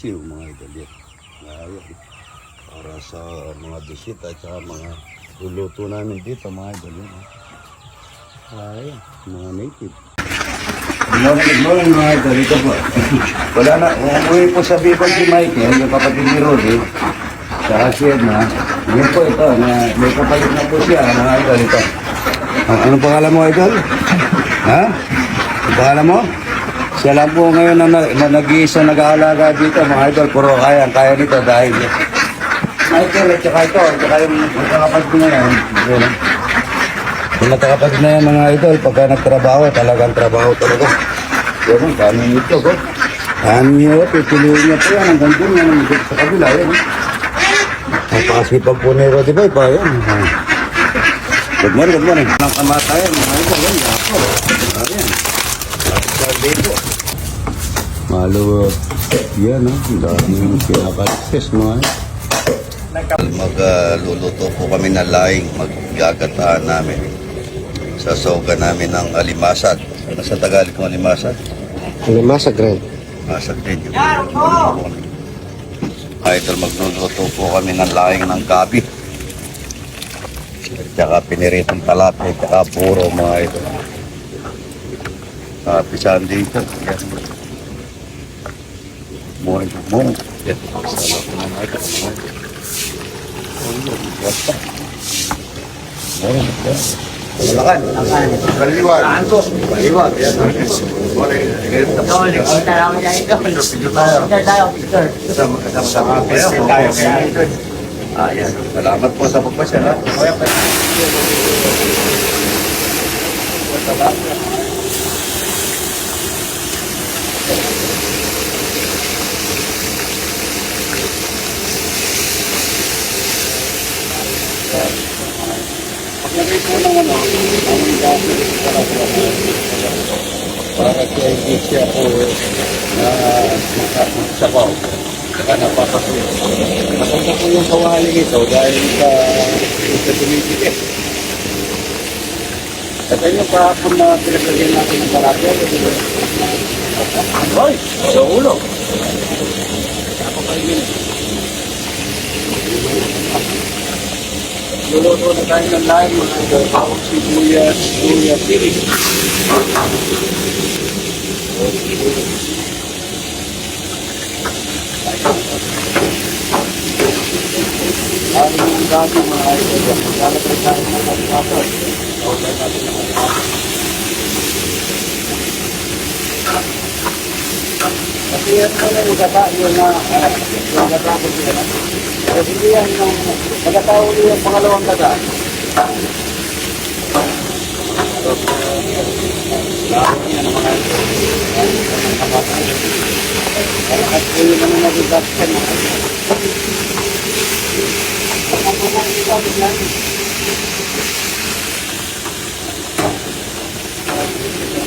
Sino mga idol yan? Ayun. Para sa mga bisita at saka mga luluto namin dito mga idol yan. Ayun. Mga native. Good morning, mga idol. Po. Wala na. Umuwi po sa Bicol si Mike. Eh, yung kapatid ni Rudy. Sa Asiad na. Yun po ito. Na, may kapalit na po siya mga idol. Ah, ano pangalan mo idol? Ha? Ano pangalan mo? Siya lang po ngayon na, na, na nag-iisa nag-aalaga dito, mga idol. Puro kaya, kaya nito dahil Michael at saka ito, at saka yung magkakapatid na yan. Yun. Yung magkakapatid na yan, mga idol, pagka nagtrabaho, talagang trabaho talaga. Yun, kami nito, ko. Kami nyo, pipiliin niya po yan, hanggang dun yan, sa kabila, yan. Napakasipag po ni Roddy Boy pa, yan. Good morning, good morning. Ang kamatayan, mga idol, yan, ako. Ayan. At dito. Malo, yan ha, daming pinapalisis mo ha. Magluluto po kami ng laing, maggagataan namin. Sa soga namin ng alimasag. Ano sa Tagalog ng alimasag? Limasa Grand. Masag din yun. Idol, magluluto po kami ng laing ng gabi. At saka piniritong talapia, at saka puro mga idol. Uh, pisahan dito. Yan. Morning, good morning. Yan. Salamat po mga idol. Basta. Morning, good morning. Malakan. Kaliwag. Kaliwag. Yan. Morning. Sama-sama tayo. Ayan. Salamat po sa pagpasya. ha? Para siya hindi siya po na sabaw. Saka napapasuyo. Maganda po yung kawaling ito dahil sa sa tumitigil. At ayun yung kahapon na pinaglagyan natin ng barapya. Hoy! Sa ulo! Ako pa yun. Luluto na tayo ng lahat mga sibuyas, sibuyas, sili. Ang dami mga ito, lalagay tayo ng natin ng kapatid. Kasi yan pala yung gata, yung na, yung gata ko siya. Kasi hindi yan yung, magkatao yung pangalawang gata. Lahat yan ang mga ito. Ang kapatid. At po yung mga nag-gaskan. Gabi, yan ang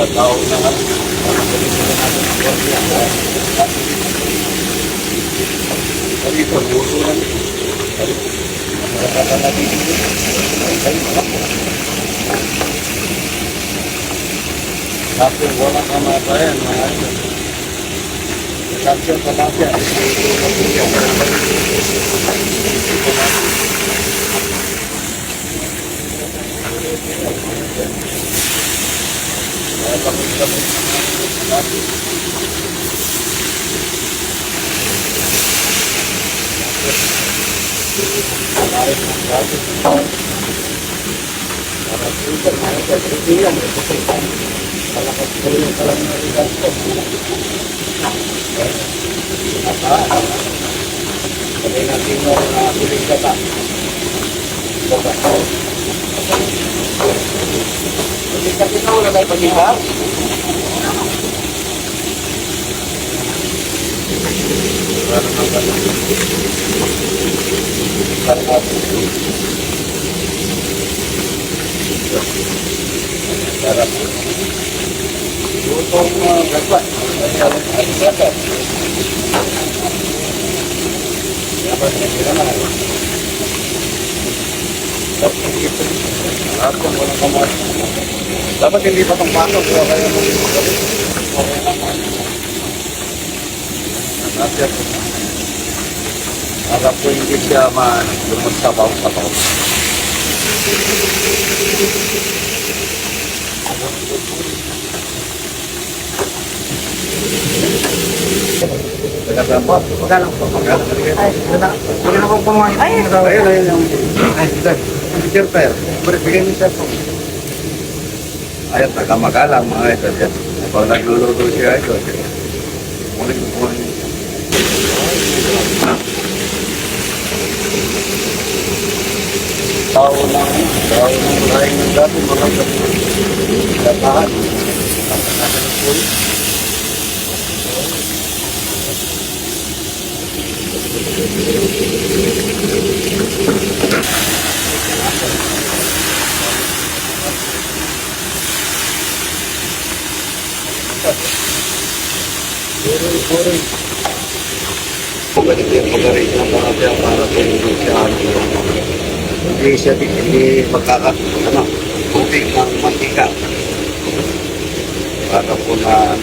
uh, tao na ang gwardiya. Dito, buso lang. Nakakata natin dito. Tapos wala kamatayan, mga ito. Kapsyon pa. Sabi natin mo na huling gata. Gata. Huling gata na wala tayo pag-ihap. Sarap. Lutong uh, gagawin. Ang sarap. Naman. Dapat walang kamay. Dapat hindi pa itong pasok. Kaya kayo Nasir. Harap ko hindi siya man lumagsabaw-sabaw. Magkano po? Magkano po? Magkano po? Magkano po pumahay? Ayun, ayun yung... Ay, sir. Sir, sir. Bigyan niyo sir po. Ayun, taga-magalang mga ito. Yan. Pag nagluluto siya ito. Muling muling. Tao lang. Tao lang. Maraming ng dati. Mga katahan. Ang katahan ng pulis. Puri-puri. Pagaling din pagaling ng mga kaya para sa hindi siya hindi siya hindi magkaka ano puting ng mantika para po na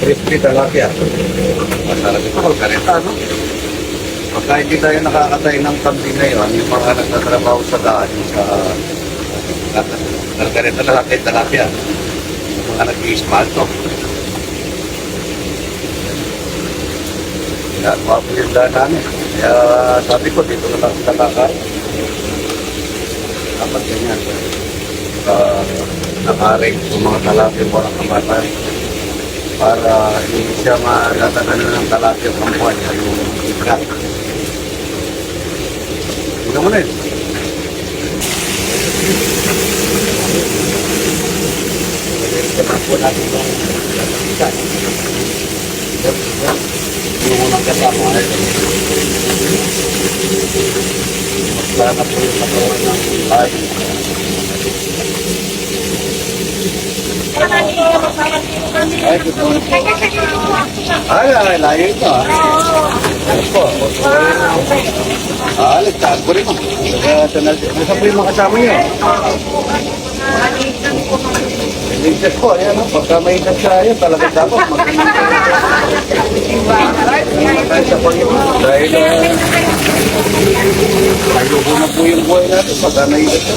crispy talapia masarap ito kalkareta no pagka hindi tayo nakakatay ng kambing ngayon yung mga nagtatrabaho sa daan sa kalkareta lahat ay talapia yung mga nag-i-spalto Ginagawa po yung daan namin. Kaya sabi ko, dito na lang nakakain. Dapat ganyan. Uh, nakaring yung mga talapia mo ang kamatan para hindi siya matatanan ng ang kampuan niya yung ikat. Na yun. Ito po natin yung ikat. Yung unang kasama Sana po yung katawan ng ay Ay, gusto mo. Ay, ay, layo ito ah. Ano po? Ah, ligtaan ko rin. Kaya, nasa po yung mga kasama niyo? Ligtas po, ayan o. Pagka may kasaya, talaga dapat mag- Dahil sa Panginoon. Dahil uh, ayoko na po yung buhay natin pagka nailas siya.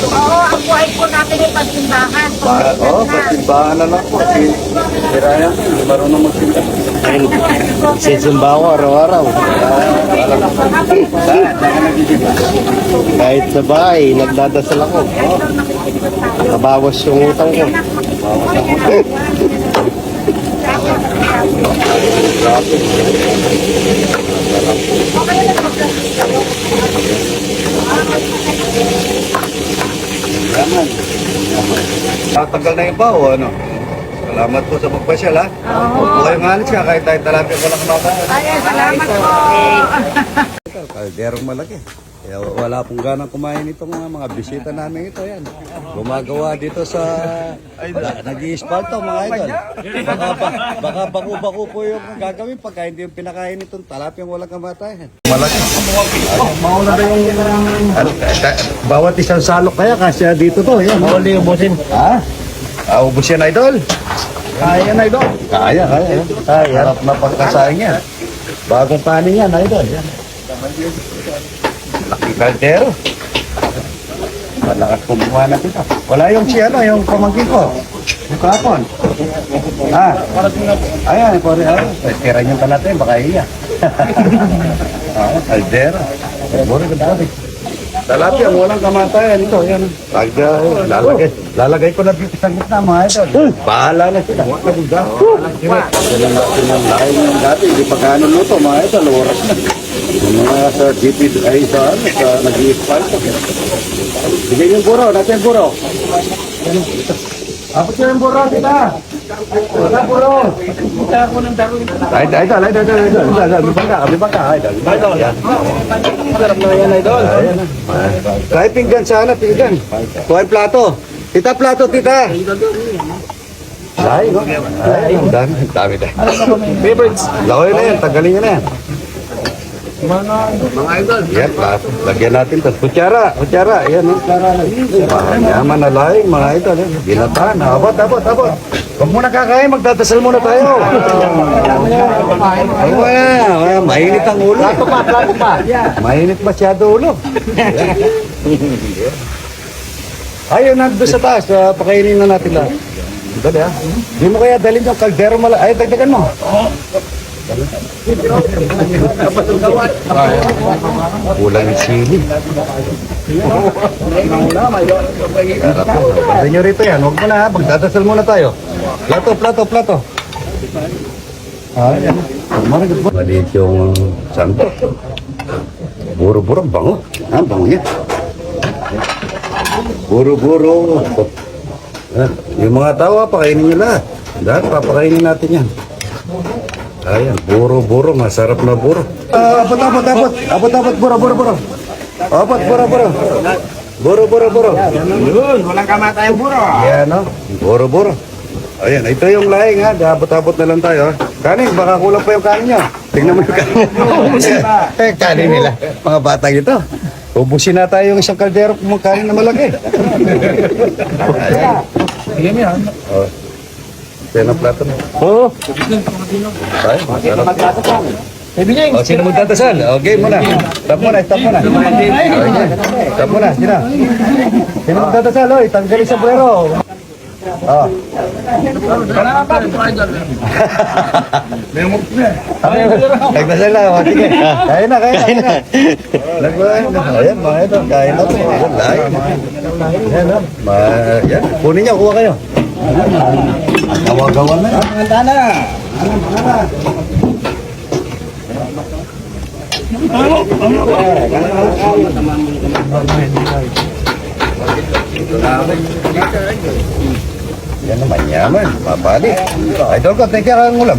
Oo, ang buhay po natin ay pagsimbahan. Pa, oh, pasimbahan na lang po. Si, Ryan, hindi marunong magsimba. Sisimba ako araw-araw. Kahit sa bahay, nagdadasal ako. Nabawas yung utang ko. Bawas ako. Grabe. Yaman. Yaman. Tatagal na yung bao, ano? Salamat po sa pagpasyal, ha? Oo. Huwag po kayong alis ka, kahit tayo talapia ko lang kumakain. Ay, salamat po. Kalderong malaki. Kaya wala pong ganang kumain itong mga, mga bisita namin ito. Yan. Gumagawa dito sa... Nag-i-spalto mga idol. Baka, ba, baka baku-baku po yung gagawin pagka hindi yung pinakain itong talapyang walang kamatayan. Malaki. Mauna na yung... Bawat isang salok kaya kasi dito to. Yan. Huli ubusin. Ha? Ah, ubus yan, idol. Kaya yan, idol. Kaya, kaya. Kaya. Harap na pagkasaing yan. Bagong paning yan, idol. Yan. Laki kaldero. Malakas kumuha na kita. Wala yung si ano, yung pamangkin ko. Yung kapon. Ah. Ayan, pare. Ah. Tira niyo ka natin, baka iya. Kaldero. Bore ka dati. Talapia, walang kamatayan ito. Yan. Lagay, lalagay. Lalagay ko na dito sa gitna mga idol. Bahala na sila. Walang sila. Walang natin ng lain ng dati. Hindi pa gaano luto mga idol. Oras na. Yung mga sa GP ay sa ano, sa nag-i-spal. Bigay yung buro. Natin yung buro. Ko yung buro kita. Ay, ay, idol, idol, idol, idol, idol, idol, may bangka, may bangka. Sarap na yan, idol. Ayan na. Kahit pinggan sana, pinggan. Kuha yung plato. Tita, plato, tita. Ay, no? Ay, dami, dami. Favorites. Laway na yan, tanggalin nyo na yan. Mga idol. Yan, plato. Lagyan natin to. Kutsara, kutsara. Yan, no? Yaman na laing, mga idol. eh. Ginataan. Abot, abot, abot. Huwag muna kakain, magdadasal muna tayo. Ay, wala, wala. Mainit ang ulo. Plato pa, plato pa. Mainit masyado ulo. Ayun, nandun sa taas. Uh, pakainin na natin lahat. Dali ah. Hindi mo kaya dalhin yung kaldero mala. Ay, dagdagan mo. Kulang yung sili. Pwede nyo rito yan. Huwag mo na ha. Magdadasal muna tayo. Plato, plato, plato. Ah, yan. Maliit yung santo. Buro-buro, bango. Ah, bango yan. Buro-buro. Ah, yung mga tao, pakainin nyo lahat. Lahat, papakainin natin yan. Ayan, buro-buro, masarap na buro. Ah, abot, abot, abot. Abot, abot, buro, buro, buro. Abot, buro, buro. Buro, buro, buro. Yun, walang kamatayang buro. Ayan, no? Buro, buro. Ayan, ito yung laing ha. Abot-abot na lang tayo. Kanin, baka kulang pa yung kanin nyo. Tingnan mo yung kanin. eh, kanin nila. Mga batang ito. Ubusin na tayo yung isang kaldero kung kanin na malaki. Sige mo yan. Oh. Kaya na plato mo. Oo. Tayo, masarap. O, sino magdadasal? Okay muna. Stop muna, stop muna. Okay, stop muna. Sino? Sino magdadasal? Oy, tanggalin sa buwero. Oh. Wala pa. May umot na. Nagdasal na. O, sige. Kaya na, kaya na. Kaya na. Nagdasal na. Ayan, mga ito. Kaya na. Ayan, lahat. Ayan, no? Ma, yan. Kunin niyo, kuha kayo. Gawa-gawa na. yan. Handa na. Yan naman, yaman. Mapali. Idol ko, take care ang ulam.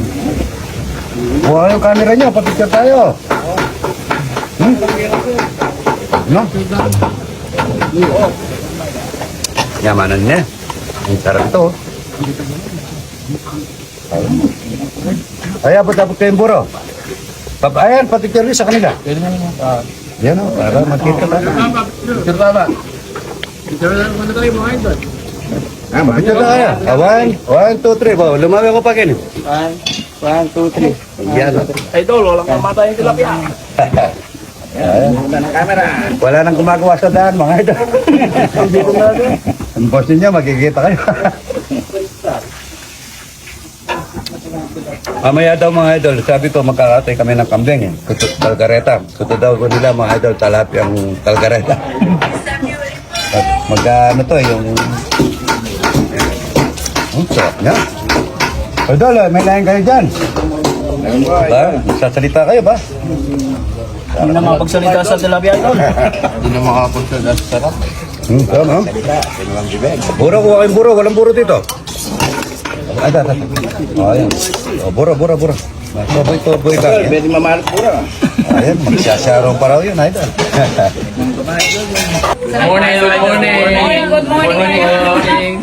Kuha yung camera niyo, papicture tayo. Hmm? No? Yamanan niya. Ang sarap oh. Ay, abot-abot kayong buro. Pap ayan, papicture niyo sa kanila. Pwede mo ah, Yan o, para makita tayo. Picture ba? Picture na muna tayo mga idol. Ah, Picture tayo. Ah, one, one, two, three. Wow, lumawi ako pa kin. One, one, two, three. Yan. oh. Idol, walang kamatayang tilapia. Ayan. Wala ng camera. Wala nang gumagawa sa daan, mga idol. Ang boss ninyo, magkikita kayo. Mamaya daw mga idol, sabi ko magkakatay kami ng kambing eh. Kuto, kalgareta. Kuto daw ko nila mga idol, talapyang kalgareta. At mag ano to, yung... Ang sarap niya. Idol, eh, may lain kayo dyan. Ba? Sasalita kayo ba? Hindi na makapagsalita sa tilapia idol. Hindi na makapagsalita sa sarap. Hmm, tama. Buro, kuha kayong buro. Walang buro dito. Ay, ito. Oh, ayan. Oh, buro, buro, buro. Toboy, toboy ka. Pwede mamalat buro. Ayan, magsasaraw pa raw yun, idol. Morning, good morning. Good morning.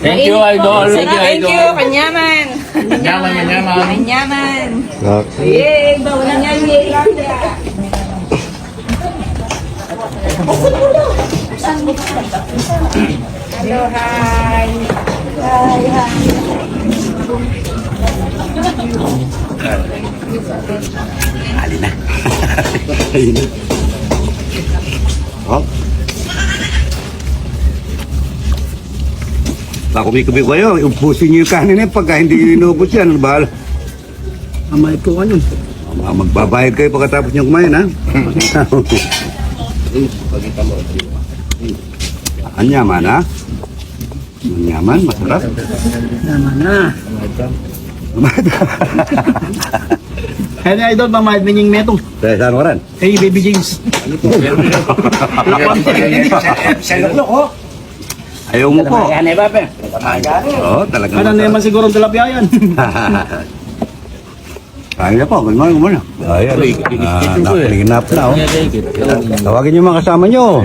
Thank you, idol. Thank you, Thank you, idol. kanyaman. Manyaman. Kanyaman. Okay. Yay, bawala niya yay. Hello, hi. Hi, hi. Ayun na. Oh. Baka kumikubi ko kayo, ubusin niyo yung kanin na yun. Pagka hindi nyo inubos yan, bahala. Amay ko ano. Ah, Magbabayad kayo pagkatapos niyo kumain, ha? Anyaman, ha? Anyaman, masarap. Naman na. Kaya idol, mamahid mo yung metong. Dahil saan oran? Hey, Baby James. Sa loob, oh. Ayaw mo po. Yan eh, Papa. Oo, talaga. Ano naman siguro ang tilapia yan? Kaya po, good morning, good morning. Ayan, ah, nakinap na, oh. Tawagin niyo mga kasama niyo.